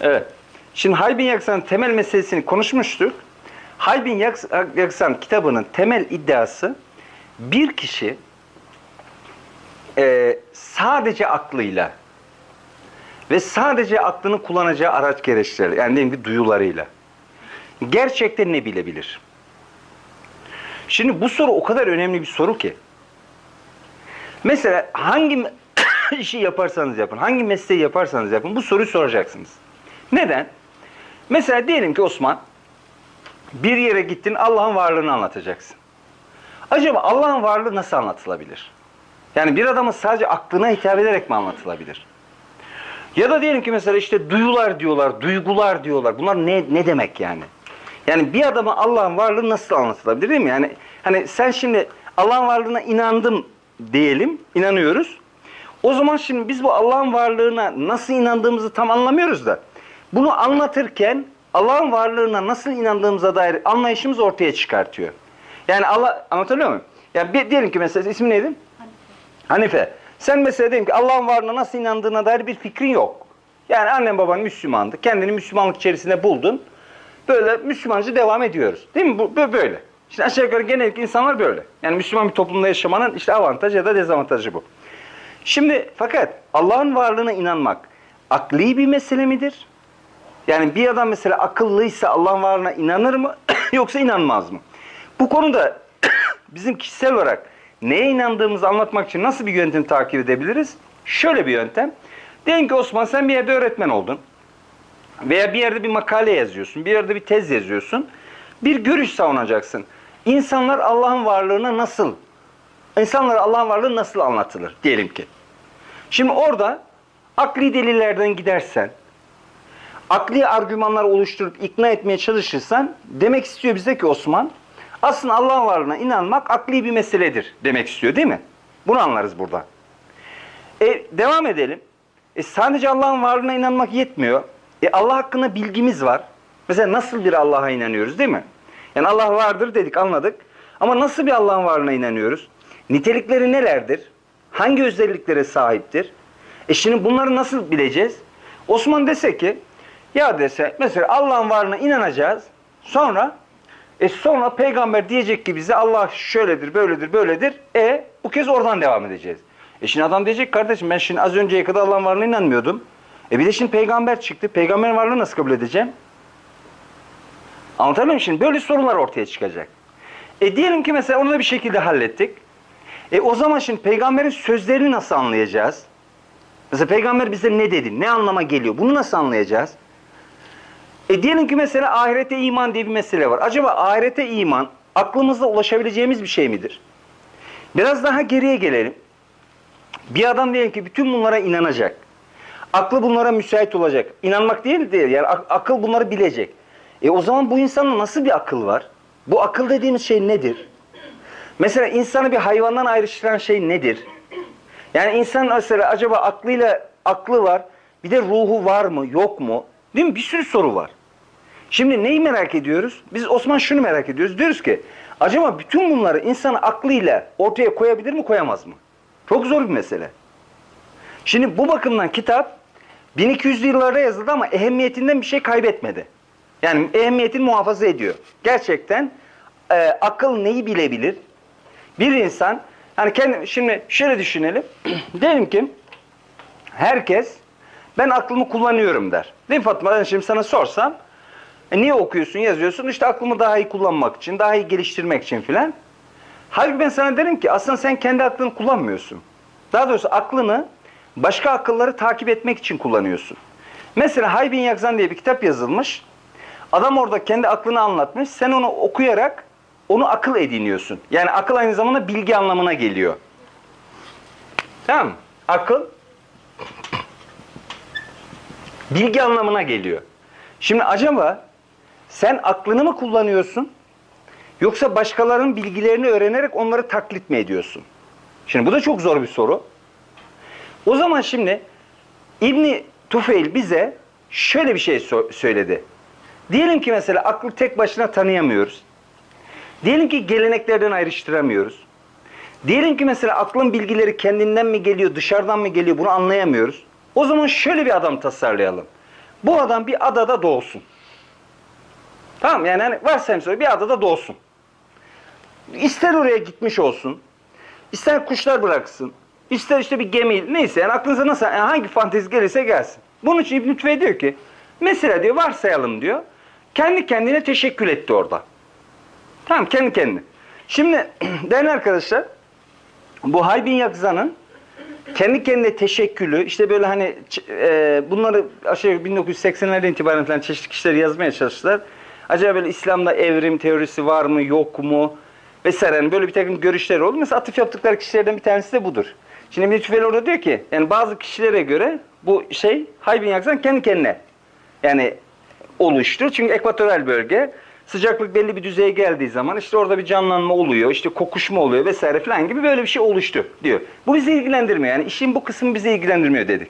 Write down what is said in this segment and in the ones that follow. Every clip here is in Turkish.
Evet. Şimdi Haybin Yaksan'ın temel meselesini konuşmuştuk. Haybin Yaks- Yaksan kitabının temel iddiası bir kişi e, sadece aklıyla ve sadece aklını kullanacağı araç gereçleri yani diyelim ki duyularıyla gerçekten ne bilebilir? Şimdi bu soru o kadar önemli bir soru ki. Mesela hangi işi yaparsanız yapın, hangi mesleği yaparsanız yapın bu soruyu soracaksınız. Neden? Mesela diyelim ki Osman bir yere gittin Allah'ın varlığını anlatacaksın. Acaba Allah'ın varlığı nasıl anlatılabilir? Yani bir adamın sadece aklına hitap ederek mi anlatılabilir? Ya da diyelim ki mesela işte duyular diyorlar, duygular diyorlar. Bunlar ne ne demek yani? Yani bir adama Allah'ın varlığı nasıl anlatılabilir değil mi? Yani hani sen şimdi Allah'ın varlığına inandım diyelim, inanıyoruz. O zaman şimdi biz bu Allah'ın varlığına nasıl inandığımızı tam anlamıyoruz da bunu anlatırken Allah'ın varlığına nasıl inandığımıza dair anlayışımız ortaya çıkartıyor. Yani Allah anlatabiliyor muyum? Yani bir, diyelim ki mesela ismi neydi? Hanife. Sen mesela diyelim ki Allah'ın varlığına nasıl inandığına dair bir fikrin yok. Yani annen baban Müslümandı. Kendini Müslümanlık içerisinde buldun. Böyle Müslümanca devam ediyoruz. Değil mi? Bu bö- böyle. İşte aşağı yukarı genellikle insanlar böyle. Yani Müslüman bir toplumda yaşamanın işte avantajı ya da dezavantajı bu. Şimdi fakat Allah'ın varlığına inanmak akli bir mesele midir? Yani bir adam mesela akıllıysa Allah'ın varlığına inanır mı yoksa inanmaz mı? Bu konuda bizim kişisel olarak neye inandığımızı anlatmak için nasıl bir yöntem takip edebiliriz? Şöyle bir yöntem. Diyelim ki Osman sen bir yerde öğretmen oldun. Veya bir yerde bir makale yazıyorsun, bir yerde bir tez yazıyorsun. Bir görüş savunacaksın. İnsanlar Allah'ın varlığına nasıl, insanlara Allah'ın varlığı nasıl anlatılır diyelim ki. Şimdi orada akli delillerden gidersen, akli argümanlar oluşturup ikna etmeye çalışırsan demek istiyor bize ki Osman aslında Allah'ın varlığına inanmak akli bir meseledir demek istiyor değil mi? Bunu anlarız burada. E, devam edelim. E, sadece Allah'ın varlığına inanmak yetmiyor. E, Allah hakkında bilgimiz var. Mesela nasıl bir Allah'a inanıyoruz değil mi? Yani Allah vardır dedik anladık. Ama nasıl bir Allah'ın varlığına inanıyoruz? Nitelikleri nelerdir? Hangi özelliklere sahiptir? E şimdi bunları nasıl bileceğiz? Osman dese ki ya dese mesela Allah'ın varlığına inanacağız. Sonra e sonra peygamber diyecek ki bize Allah şöyledir, böyledir, böyledir. E bu kez oradan devam edeceğiz. E şimdi adam diyecek kardeşim ben şimdi az önceye kadar Allah'ın varlığına inanmıyordum. E bir de şimdi peygamber çıktı. Peygamberin varlığını nasıl kabul edeceğim? Anlatabiliyor muyum şimdi? Böyle sorunlar ortaya çıkacak. E diyelim ki mesela onu da bir şekilde hallettik. E o zaman şimdi peygamberin sözlerini nasıl anlayacağız? Mesela peygamber bize ne dedi? Ne anlama geliyor? Bunu nasıl anlayacağız? E diyelim ki mesela ahirete iman diye bir mesele var. Acaba ahirete iman aklımızda ulaşabileceğimiz bir şey midir? Biraz daha geriye gelelim. Bir adam diyelim ki bütün bunlara inanacak. Aklı bunlara müsait olacak. İnanmak değil değil yani ak- akıl bunları bilecek. E o zaman bu insanın nasıl bir akıl var? Bu akıl dediğimiz şey nedir? Mesela insanı bir hayvandan ayrıştıran şey nedir? Yani insan mesela acaba aklıyla aklı var, bir de ruhu var mı, yok mu? Değil mi? Bir sürü soru var. Şimdi neyi merak ediyoruz? Biz Osman şunu merak ediyoruz. Diyoruz ki acaba bütün bunları insan aklıyla ortaya koyabilir mi, koyamaz mı? Çok zor bir mesele. Şimdi bu bakımdan kitap 1200'lü yıllarda yazıldı ama ehemmiyetinden bir şey kaybetmedi. Yani ehemmiyetini muhafaza ediyor. Gerçekten e, akıl neyi bilebilir? Bir insan hani kendi şimdi şöyle düşünelim. Diyelim ki herkes ben aklımı kullanıyorum der. Değil mi Fatma? Ben şimdi sana sorsam e, niye okuyorsun, yazıyorsun? İşte aklımı daha iyi kullanmak için, daha iyi geliştirmek için filan. Halbuki ben sana derim ki aslında sen kendi aklını kullanmıyorsun. Daha doğrusu aklını başka akılları takip etmek için kullanıyorsun. Mesela Haybin Yakzan diye bir kitap yazılmış. Adam orada kendi aklını anlatmış. Sen onu okuyarak onu akıl ediniyorsun. Yani akıl aynı zamanda bilgi anlamına geliyor. Tamam mı? Akıl bilgi anlamına geliyor. Şimdi acaba sen aklını mı kullanıyorsun? Yoksa başkalarının bilgilerini öğrenerek onları taklit mi ediyorsun? Şimdi bu da çok zor bir soru. O zaman şimdi İbni Tufeil bize şöyle bir şey so- söyledi. Diyelim ki mesela aklı tek başına tanıyamıyoruz. Diyelim ki geleneklerden ayrıştıramıyoruz. Diyelim ki mesela aklın bilgileri kendinden mi geliyor, dışarıdan mı geliyor bunu anlayamıyoruz. O zaman şöyle bir adam tasarlayalım. Bu adam bir adada doğsun. Tamam yani hani varsayım söyle bir adada doğsun. İster oraya gitmiş olsun. ister kuşlar bıraksın. ister işte bir gemi neyse yani aklınıza nasıl yani hangi fantezi gelirse gelsin. Bunun için İbn Tüfey diyor ki mesela diyor varsayalım diyor. Kendi kendine teşekkür etti orada. Tamam kendi kendine. Şimdi değerli arkadaşlar bu Haybin Yakza'nın kendi kendine teşekkülü işte böyle hani e, bunları aşağı yukarı 1980'lerden itibaren falan çeşitli kişiler yazmaya çalıştılar. Acaba böyle İslam'da evrim teorisi var mı yok mu vesaire yani böyle bir takım görüşler oldu. Mesela atıf yaptıkları kişilerden bir tanesi de budur. Şimdi Ibn Tüfeil orada diyor ki yani bazı kişilere göre bu şey Haybin Yakzan kendi kendine yani oluştu. Çünkü ekvatoral bölge sıcaklık belli bir düzeye geldiği zaman işte orada bir canlanma oluyor, işte kokuşma oluyor vesaire falan gibi böyle bir şey oluştu diyor. Bu bizi ilgilendirmiyor. Yani işin bu kısmı bizi ilgilendirmiyor dedik.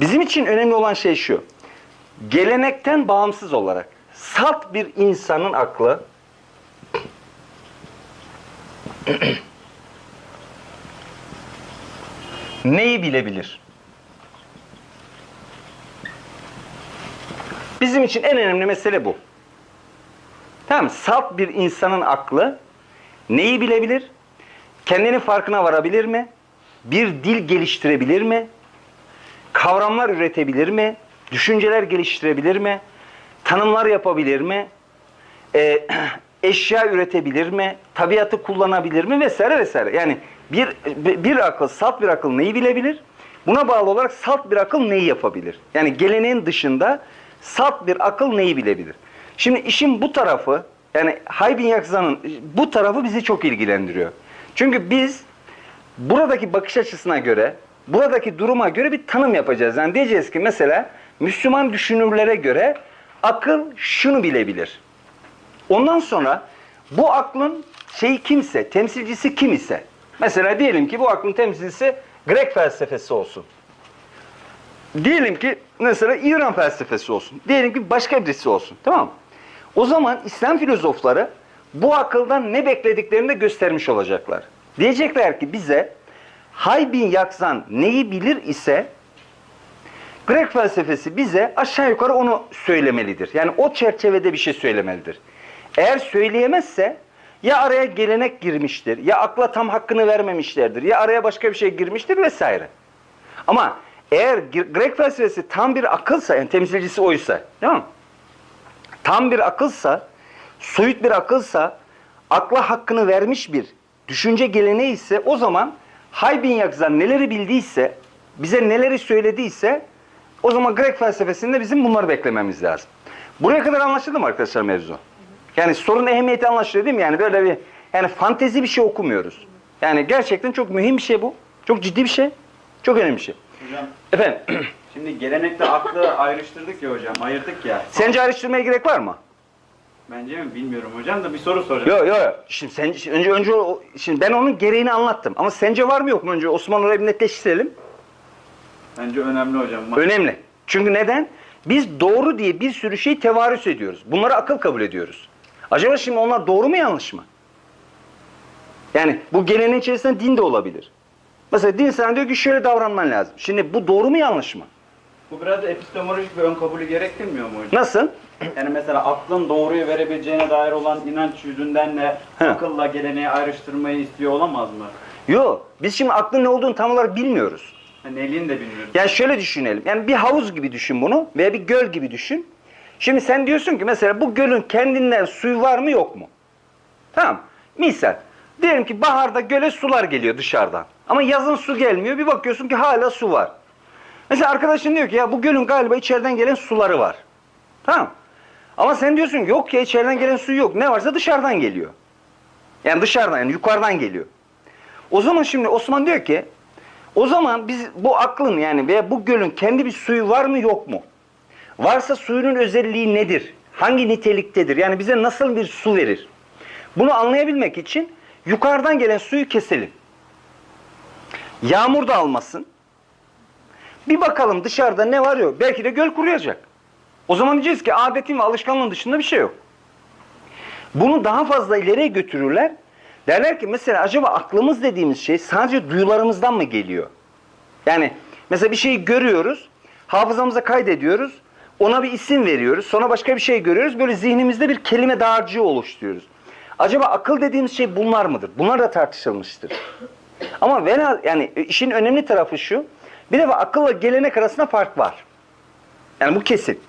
Bizim için önemli olan şey şu. Gelenekten bağımsız olarak salt bir insanın aklı neyi bilebilir? Bizim için en önemli mesele bu. Tamam? Salt bir insanın aklı neyi bilebilir? Kendinin farkına varabilir mi? Bir dil geliştirebilir mi? Kavramlar üretebilir mi? Düşünceler geliştirebilir mi? Tanımlar yapabilir mi? Ee, eşya üretebilir mi? Tabiatı kullanabilir mi? Vesaire vesaire. Yani bir, bir akıl, salt bir akıl neyi bilebilir? Buna bağlı olarak salt bir akıl neyi yapabilir? Yani geleneğin dışında salt bir akıl neyi bilebilir? Şimdi işin bu tarafı yani Haybin Yakza'nın bu tarafı bizi çok ilgilendiriyor. Çünkü biz buradaki bakış açısına göre, buradaki duruma göre bir tanım yapacağız. Yani diyeceğiz ki mesela Müslüman düşünürlere göre akıl şunu bilebilir. Ondan sonra bu aklın şeyi kimse, temsilcisi kim ise, mesela diyelim ki bu aklın temsilcisi Grek felsefesi olsun. Diyelim ki mesela İran felsefesi olsun. Diyelim ki başka birisi olsun. Tamam? O zaman İslam filozofları bu akıldan ne beklediklerini de göstermiş olacaklar. Diyecekler ki bize Haybin Yakzan neyi bilir ise Grek felsefesi bize aşağı yukarı onu söylemelidir. Yani o çerçevede bir şey söylemelidir. Eğer söyleyemezse ya araya gelenek girmiştir, ya akla tam hakkını vermemişlerdir, ya araya başka bir şey girmiştir vesaire. Ama eğer Gre- Grek felsefesi tam bir akılsa, yani temsilcisi oysa, değil mi? Tam bir akılsa, soyut bir akılsa, akla hakkını vermiş bir düşünce geleneği ise o zaman Haybin Yakzan neleri bildiyse, bize neleri söylediyse o zaman Grek felsefesinde bizim bunları beklememiz lazım. Buraya kadar anlaşıldı mı arkadaşlar mevzu? Yani sorun ehemmiyeti anlaşılıyor değil mi? Yani böyle bir yani fantezi bir şey okumuyoruz. Yani gerçekten çok mühim bir şey bu. Çok ciddi bir şey. Çok önemli bir şey. Hocam Efendim, şimdi gelenekle aklı ayrıştırdık ya hocam, ayırdık ya. sence ayrıştırmaya gerek var mı? Bence mi bilmiyorum hocam da bir soru soracağım. Yok yok. Yo. Şimdi sen önce önce o- şimdi ben onun gereğini anlattım. Ama sence var mı yok mu önce Osman orayı netleştirelim. Bence önemli hocam. Önemli. Çünkü neden? Biz doğru diye bir sürü şey tevarüs ediyoruz. Bunları akıl kabul ediyoruz. Acaba şimdi onlar doğru mu yanlış mı? Yani bu geleneğin içerisinde din de olabilir. Mesela din sana diyor ki şöyle davranman lazım. Şimdi bu doğru mu yanlış mı? Bu biraz epistemolojik bir ön kabulü gerektirmiyor mu hocam? Nasıl? Yani mesela aklın doğruyu verebileceğine dair olan inanç yüzünden de He. akılla geleneği ayrıştırmayı istiyor olamaz mı? Yok. Biz şimdi aklın ne olduğunu tam olarak bilmiyoruz. Hani elini de bilmiyoruz. Yani şöyle düşünelim. Yani bir havuz gibi düşün bunu veya bir göl gibi düşün. Şimdi sen diyorsun ki mesela bu gölün kendinden suyu var mı yok mu? Tamam. Misal. Diyelim ki baharda göle sular geliyor dışarıdan. Ama yazın su gelmiyor. Bir bakıyorsun ki hala su var. Mesela arkadaşın diyor ki ya bu gölün galiba içeriden gelen suları var. Tamam. Ama sen diyorsun ki yok ya içeriden gelen su yok. Ne varsa dışarıdan geliyor. Yani dışarıdan yani yukarıdan geliyor. O zaman şimdi Osman diyor ki o zaman biz bu aklın yani veya bu gölün kendi bir suyu var mı yok mu? Varsa suyunun özelliği nedir? Hangi niteliktedir? Yani bize nasıl bir su verir? Bunu anlayabilmek için yukarıdan gelen suyu keselim. Yağmur da almasın. Bir bakalım dışarıda ne var yok. Belki de göl kuruyacak. O zaman diyeceğiz ki adetin ve alışkanlığın dışında bir şey yok. Bunu daha fazla ileriye götürürler. Derler ki mesela acaba aklımız dediğimiz şey sadece duyularımızdan mı geliyor? Yani mesela bir şeyi görüyoruz, hafızamıza kaydediyoruz. ona bir isim veriyoruz. Sonra başka bir şey görüyoruz. Böyle zihnimizde bir kelime dağarcığı oluşturuyoruz. Acaba akıl dediğimiz şey bunlar mıdır? Bunlar da tartışılmıştır. Ama vela, yani işin önemli tarafı şu. Bir defa akılla gelenek arasında fark var. Yani bu kesin.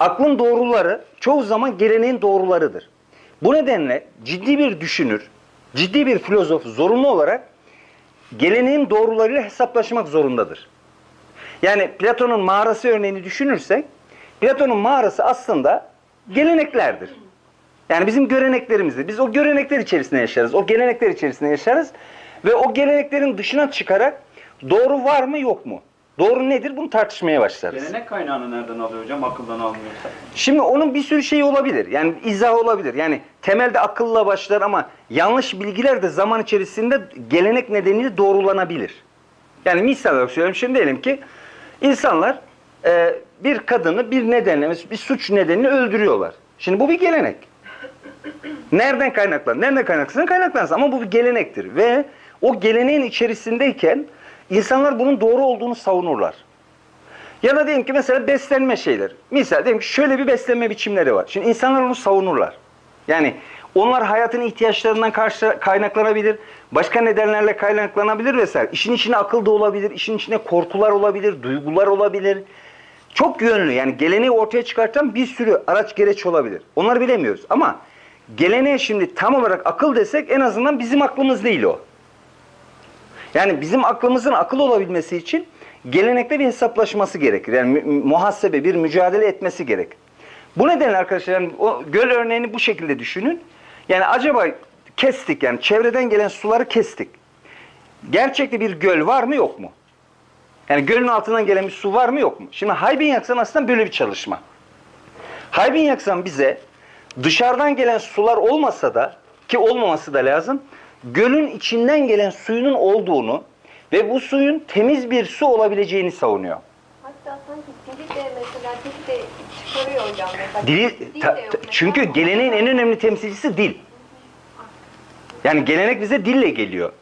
Aklın doğruları çoğu zaman geleneğin doğrularıdır. Bu nedenle ciddi bir düşünür, ciddi bir filozof zorunlu olarak geleneğin doğrularıyla hesaplaşmak zorundadır. Yani Platon'un mağarası örneğini düşünürsek, Platon'un mağarası aslında geleneklerdir. Yani bizim göreneklerimizdir. Biz o görenekler içerisinde yaşarız. O gelenekler içerisinde yaşarız. Ve o geleneklerin dışına çıkarak doğru var mı yok mu? Doğru nedir? Bunu tartışmaya başlarız. Gelenek kaynağını nereden alıyor hocam akıldan almıyorsa? Şimdi onun bir sürü şeyi olabilir. Yani izah olabilir. Yani temelde akılla başlar ama yanlış bilgiler de zaman içerisinde gelenek nedeniyle doğrulanabilir. Yani misal olarak söylüyorum. Şimdi diyelim ki insanlar e, bir kadını bir nedenle, bir suç nedeniyle öldürüyorlar. Şimdi bu bir gelenek. Nereden kaynaklan? Nereden kaynaklansın? Kaynaklansın. Ama bu bir gelenektir. Ve o geleneğin içerisindeyken insanlar bunun doğru olduğunu savunurlar. Ya da diyelim ki mesela beslenme şeyler. Misal diyelim ki şöyle bir beslenme biçimleri var. Şimdi insanlar onu savunurlar. Yani onlar hayatın ihtiyaçlarından karşı kaynaklanabilir. Başka nedenlerle kaynaklanabilir vesaire. İşin içine akıl da olabilir. işin içine korkular olabilir. Duygular olabilir. Çok yönlü yani geleneği ortaya çıkartan bir sürü araç gereç olabilir. Onları bilemiyoruz ama geleneğe şimdi tam olarak akıl desek en azından bizim aklımız değil o. Yani bizim aklımızın akıl olabilmesi için gelenekte bir hesaplaşması gerekir. Yani muhasebe, bir mücadele etmesi gerek. Bu nedenle arkadaşlar yani o göl örneğini bu şekilde düşünün. Yani acaba kestik yani çevreden gelen suları kestik. Gerçekte bir göl var mı yok mu? Yani gölün altından gelen bir su var mı yok mu? Şimdi Haybin Yaksan aslında böyle bir çalışma. Haybin Yaksan bize dışarıdan gelen sular olmasa da ki olmaması da lazım. Gölün içinden gelen suyunun olduğunu ve bu suyun temiz bir su olabileceğini savunuyor. Hatta sanki dili de mesela dili de çıkarıyor hocam. Mesela Dili, dil ta- ta- çünkü geleneğin en önemli temsilcisi dil. Yani gelenek bize dille geliyor.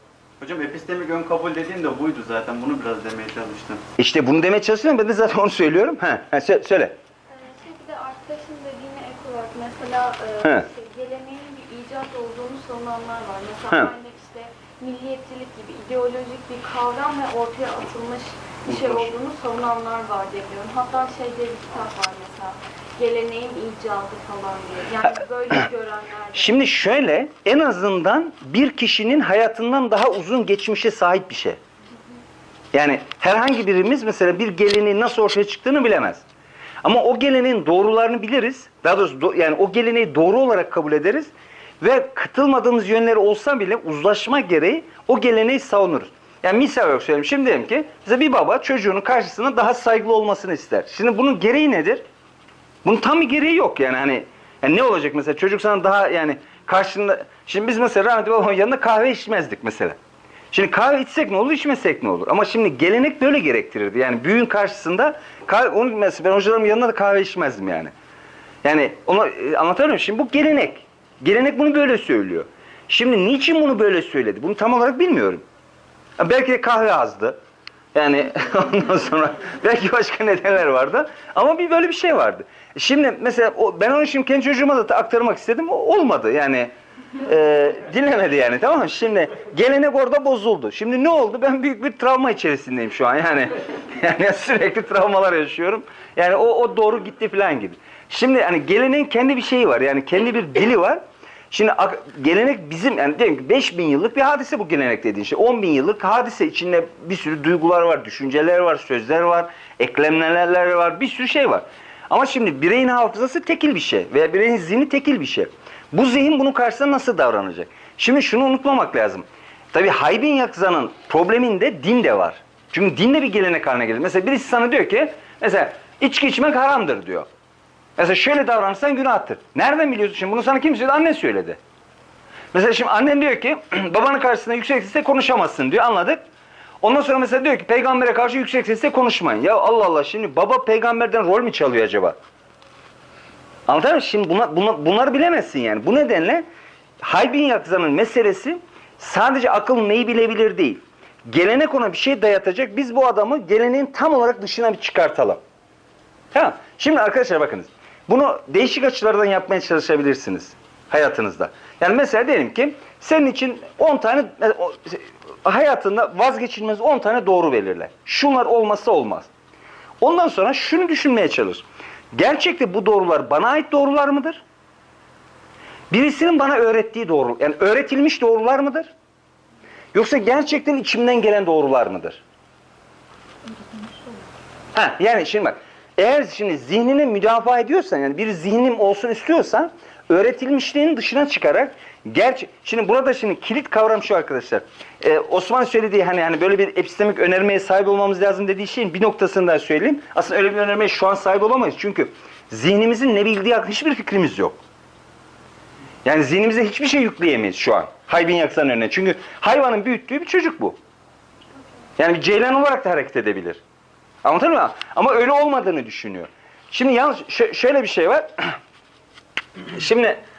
Hocam epistemik ön kabul dediğim de buydu zaten. Bunu biraz demeye çalıştım. İşte bunu demeye çalışıyorum ben de zaten onu söylüyorum. Ha, ha, sö- söyle. Ee, Şey bir de arkadaşın dediğine ek olarak mesela e, şey, geleneğin icat olduğunu savunanlar var. Mesela He. aynı işte milliyetçilik gibi ideolojik bir kavram ve ortaya atılmış bir şey olduğunu savunanlar var diye biliyorum. Hatta şey diye bir kitap var mesela. Geleneğin icadı falan diye. Yani böyle görenler. Şimdi şöyle en azından bir kişinin hayatından daha uzun geçmişe sahip bir şey. Yani herhangi birimiz mesela bir geleneğin nasıl ortaya çıktığını bilemez. Ama o geleneğin doğrularını biliriz. Daha doğrusu do- yani o geleneği doğru olarak kabul ederiz ve katılmadığımız yönleri olsa bile uzlaşma gereği o geleneği savunuruz. Yani misal olarak söyleyeyim. Şimdi diyelim ki bize bir baba çocuğunun karşısında daha saygılı olmasını ister. Şimdi bunun gereği nedir? Bunun tam bir gereği yok yani hani yani ne olacak mesela çocuk sana daha yani karşında şimdi biz mesela rahmetli babamın yanında kahve içmezdik mesela. Şimdi kahve içsek ne olur içmesek ne olur ama şimdi gelenek böyle gerektirirdi yani büyüğün karşısında kahve, onu mesela ben hocalarımın yanında da kahve içmezdim yani. Yani onu e, anlatabiliyor muyum? Şimdi bu gelenek. Gelenek bunu böyle söylüyor. Şimdi niçin bunu böyle söyledi? Bunu tam olarak bilmiyorum. Belki de kahve azdı. Yani ondan sonra belki başka nedenler vardı. Ama bir böyle bir şey vardı. Şimdi mesela o, ben onu şimdi kendi çocuğuma da aktarmak istedim. Olmadı yani. E, dinlemedi yani tamam mı? Şimdi gelenek orada bozuldu. Şimdi ne oldu? Ben büyük bir travma içerisindeyim şu an yani. Yani sürekli travmalar yaşıyorum. Yani o, o doğru gitti falan gibi. Şimdi hani geleneğin kendi bir şeyi var. Yani kendi bir dili var. Şimdi gelenek bizim yani diyelim ki 5000 yıllık bir hadise bu gelenek dediğin şey. 10 bin yıllık hadise içinde bir sürü duygular var, düşünceler var, sözler var, eklemlemeler var, bir sürü şey var. Ama şimdi bireyin hafızası tekil bir şey veya bireyin zihni tekil bir şey. Bu zihin bunun karşısında nasıl davranacak? Şimdi şunu unutmamak lazım. Tabii Haybin Yakza'nın probleminde din de var. Çünkü din de bir gelenek haline gelir. Mesela birisi sana diyor ki mesela içki içmek haramdır diyor. Mesela şöyle davranırsan günahtır. Nereden biliyorsun şimdi? Bunu sana kim söyledi? Annen söyledi. Mesela şimdi annen diyor ki babanın karşısında yüksek sesle konuşamazsın diyor. Anladık. Ondan sonra mesela diyor ki peygambere karşı yüksek sesle konuşmayın. Ya Allah Allah şimdi baba peygamberden rol mü çalıyor acaba? Anlatabiliyor muyum? Şimdi buna, buna, bunları bilemezsin yani. Bu nedenle Haybin Yakza'nın meselesi sadece akıl neyi bilebilir değil. Gelenek ona bir şey dayatacak. Biz bu adamı geleneğin tam olarak dışına bir çıkartalım. Tamam. Şimdi arkadaşlar bakınız. Bunu değişik açılardan yapmaya çalışabilirsiniz hayatınızda. Yani mesela diyelim ki senin için 10 tane hayatında vazgeçilmez 10 tane doğru belirler. Şunlar olmazsa olmaz. Ondan sonra şunu düşünmeye çalış. Gerçekte bu doğrular bana ait doğrular mıdır? Birisinin bana öğrettiği doğru, yani öğretilmiş doğrular mıdır? Yoksa gerçekten içimden gelen doğrular mıdır? Ha, yani şimdi bak, eğer şimdi zihnini müdafaa ediyorsan, yani bir zihnim olsun istiyorsan, öğretilmişliğin dışına çıkarak, gerçi, şimdi burada şimdi kilit kavram şu arkadaşlar. Ee, Osman söylediği hani hani böyle bir epistemik önermeye sahip olmamız lazım dediği şeyin bir noktasını daha söyleyeyim. Aslında öyle bir önermeye şu an sahip olamayız. Çünkü zihnimizin ne bildiği hakkında hiçbir fikrimiz yok. Yani zihnimize hiçbir şey yükleyemeyiz şu an. Haybin yaksan önüne. Çünkü hayvanın büyüttüğü bir çocuk bu. Yani bir ceylan olarak da hareket edebilir. Anlatabiliyor muyum? Ama öyle olmadığını düşünüyor. Şimdi yalnız şö- şöyle bir şey var. Şimdi